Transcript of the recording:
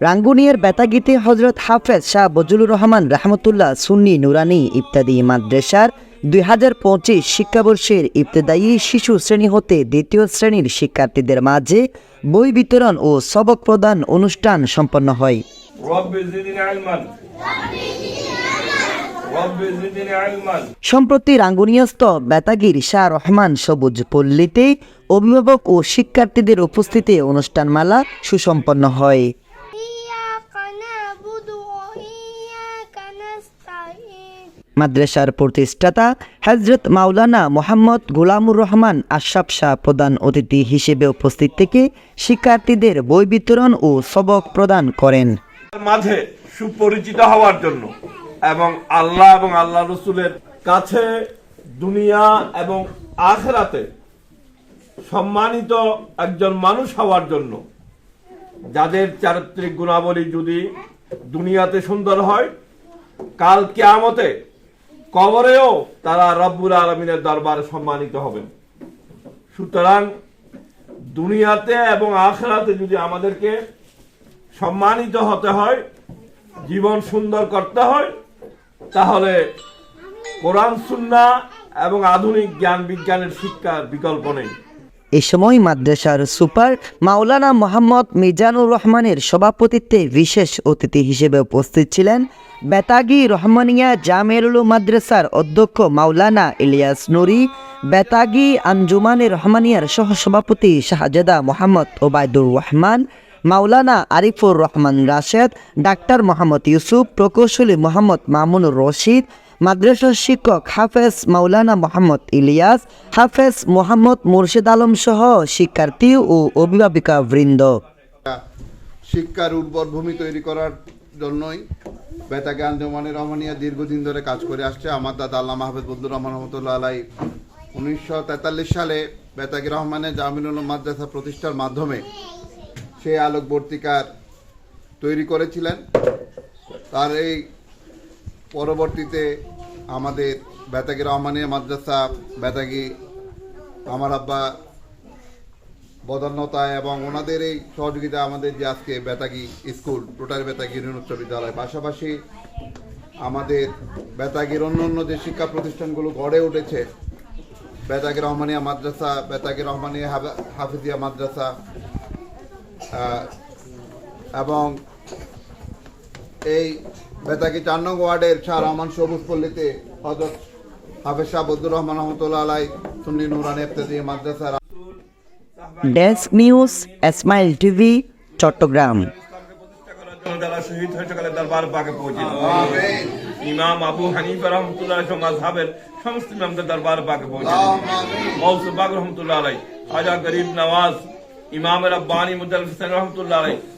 রাঙ্গুনিয়ার বেতাগিতে হজরত হাফেজ শাহ বজলুর রহমান রাহমতুল্লাহ সুন্নি নুরানি ইত্যাদি মাদ্রাসার দুই হাজার পঁচিশ শিক্ষাবর্ষের ইবতদায়ী শিশু শ্রেণি হতে দ্বিতীয় শ্রেণির শিক্ষার্থীদের মাঝে বই বিতরণ ও সবক প্রদান অনুষ্ঠান সম্পন্ন হয়। সম্প্রতি রাঙ্গুনিয়স্থ বেতাগির শাহ রহমান সবুজ পল্লীতে অভিভাবক ও শিক্ষার্থীদের উপস্থিতি অনুষ্ঠানমালা সুসম্পন্ন হয়। মাদ্রাসার প্রতিষ্ঠাতা হজরত মাওলানা মোহাম্মদ গোলামুর রহমান আশরাফ শাহ প্রধান অতিথি হিসেবে উপস্থিত থেকে শিক্ষার্থীদের বই বিতরণ ও সবক প্রদান করেন। মাঝে সুপরিচিত হওয়ার জন্য এবং আল্লাহ এবং আল্লাহ রসুলের কাছে দুনিয়া এবং আখেরাতে সম্মানিত একজন মানুষ হওয়ার জন্য যাদের চারিত্রিক গুণাবলী যদি দুনিয়াতে সুন্দর হয়, কাল কেয়ামতে কবরেও তারা রব্বুল আলমিনের দরবারে সম্মানিত হবেন। সুতরাং দুনিয়াতে এবং আখরাতে যদি আমাদেরকে সম্মানিত হতে হয়, জীবন সুন্দর করতে হয়, তাহলে কোরআন সুন্না এবং আধুনিক জ্ঞান বিজ্ঞানের শিক্ষার বিকল্প নেই। এ সময় মাদ্রাসার সুপার মাওলানা মোহাম্মদ মিজানুর রহমানের সভাপতিত্বে বিশেষ অতিথি হিসেবে উপস্থিত ছিলেন বেতাগি রহমানিয়া জামেরুল মাদ্রাসার অধ্যক্ষ মাওলানা ইলিয়াস নুরি, বেতাগি আঞ্জুমানে রহমানিয়ার সহসভাপতি শাহজাদা মোহাম্মদ ওবায়দুর রহমান, মাওলানা আরিফুর রহমান রাশেদ, ডাক্তার মোহাম্মদ ইউসুফ, প্রকৌশলী মোহাম্মদ মামুনুর রশিদ মাদ্রাসার শিক্ষক হাফেজ মাওলানা মোহাম্মদ ইলিয়াস, হাফেজ মোহাম্মদ মুর্শিদ আলম সহ শিক্ষার্থী ও অভিভাবিকা বৃন্দ। শিক্ষার উর্বর ভূমি তৈরি করার জন্যই বেতাকে আঞ্জমানের রহমানিয়া দীর্ঘদিন ধরে কাজ করে আসছে। আমার দাদা আল্লাহ মাহবুব বদুর রহমান রহমতুল্লাহ আলাই উনিশশো তেতাল্লিশ সালে বেতাকি রহমানের জামিনুল মাদ্রাসা প্রতিষ্ঠার মাধ্যমে সেই আলোকবর্তিকার তৈরি করেছিলেন। তার এই পরবর্তীতে আমাদের বেতাকি রহমানিয়া মাদ্রাসা বেতাকি আমার আব্বা বদান্যতায় এবং ওনাদের এই সহযোগিতা আমাদের যে আজকে বেতাগি স্কুল, টোটাল বেতাগি উচ্চ বিদ্যালয়। পাশাপাশি আমাদের বেতাগির অন্য অন্য যে শিক্ষা প্রতিষ্ঠানগুলো গড়ে উঠেছে, বেতাগি রহমানিয়া মাদ্রাসা, বেতাগি রহমানিয়া হাফ- হাফিজিয়া মাদ্রাসা এবং এই বেতাগি চার নং ওয়ার্ডের শাহ রহমান সবুজ পল্লীতে হজরত হাফেজ শাহ বদুর রহমান রহমতুল্লাহ আলাই সুন্নি নুরান ইফতেদি মাদ্রাসা desk news Ismail TV Chattogram. যারা শহীদ দরবার পাকে পৌঁছে ইমাম আবু হানিফা রহমতুল্লাহ মাযহাবের সমস্ত ইমামদের দরবার পাকে পৌঁছে বাগ রহমতুল্লাহ আলাই খাজা গরিব নওয়াজ ইমাম রব্বানি মুদাল হোসেন রহমতুল্লাহ আলাই।